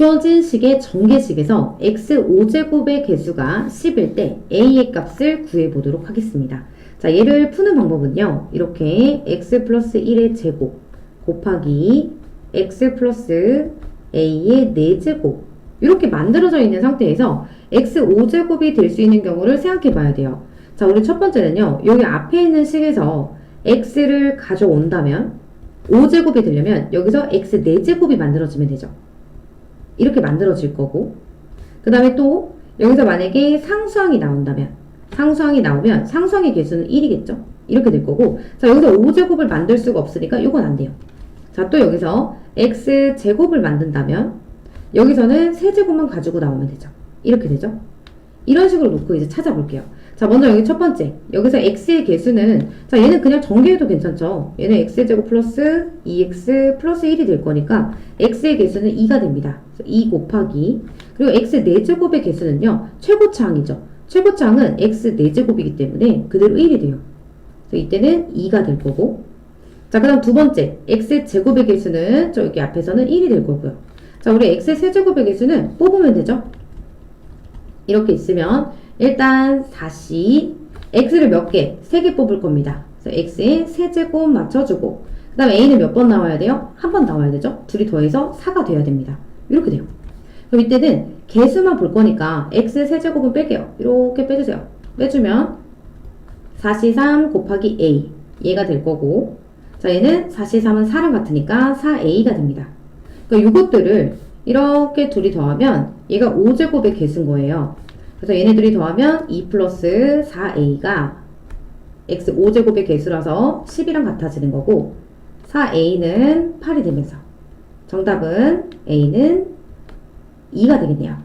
주어진 식의 전개식에서 x5제곱의 개수가 10일 때 a의 값을 구해보도록 하겠습니다. 자, 얘를 푸는 방법은요. 이렇게 x 플러스 1의 제곱 곱하기 x 플러스 a의 4제곱 이렇게 만들어져 있는 상태에서 x5제곱이 될 수 있는 경우를 생각해 봐야 돼요. 자, 우리 첫 번째는요. 여기 앞에 있는 식에서 x를 가져온다면 5제곱이 되려면 여기서 x 4제곱이 만들어지면 되죠. 이렇게 만들어질 거고. 그 다음에 또 여기서 만약에 상수항이 나온다면 상수항이 나오면 상수항의 개수는 1이겠죠? 이렇게 될 거고. 자 여기서 5제곱을 만들 수가 없으니까 이건 안 돼요. 자 또 여기서 x 제곱을 만든다면 여기서는 세제곱만 가지고 나오면 되죠. 이렇게 되죠 이런 식으로 놓고 이제 찾아볼게요. 자 먼저 여기 첫 번째. 여기서 x의 개수는 자 얘는 그냥 전개해도 괜찮죠? 얘는 x제곱 플러스 2x 플러스 1이 될 거니까 x의 개수는 2가 됩니다. 그래서 2 곱하기. 그리고 x 4제곱의 개수는요 최고차항이죠. 최고차항은 x 4제곱이기 때문에 그대로 1이 돼요. 그래서 이때는 2가 될 거고. 자 그 다음 두 번째. x 제곱의 개수는 저기 앞에서는 1이 될 거고요. 자 우리 x 세제곱의 개수는 뽑으면 되죠 이렇게 있으면 일단 다시 x를 몇 개? 3개 뽑을 겁니다. 그래서 x에 세제곱 맞춰주고 그 다음에 a는 몇 번 나와야 돼요? 한 번 나와야 되죠? 둘이 더해서 4가 돼야 됩니다. 이렇게 돼요. 그럼 이때는 개수만 볼 거니까 x 세제곱은 뺄게요. 이렇게 빼주세요. 빼주면 4c3 곱하기 a 얘가 될 거고 자 얘는 4c3은 4랑 같으니까 4a가 됩니다. 그러니까 이것들을 이렇게 둘이 더하면 얘가 5제곱의 개수인 거예요. 그래서 얘네들이 더하면 2 플러스 4a가 x 5제곱의 개수라서 10이랑 같아지는 거고 4a는 8이 되면서 정답은 a는 2가 되겠네요.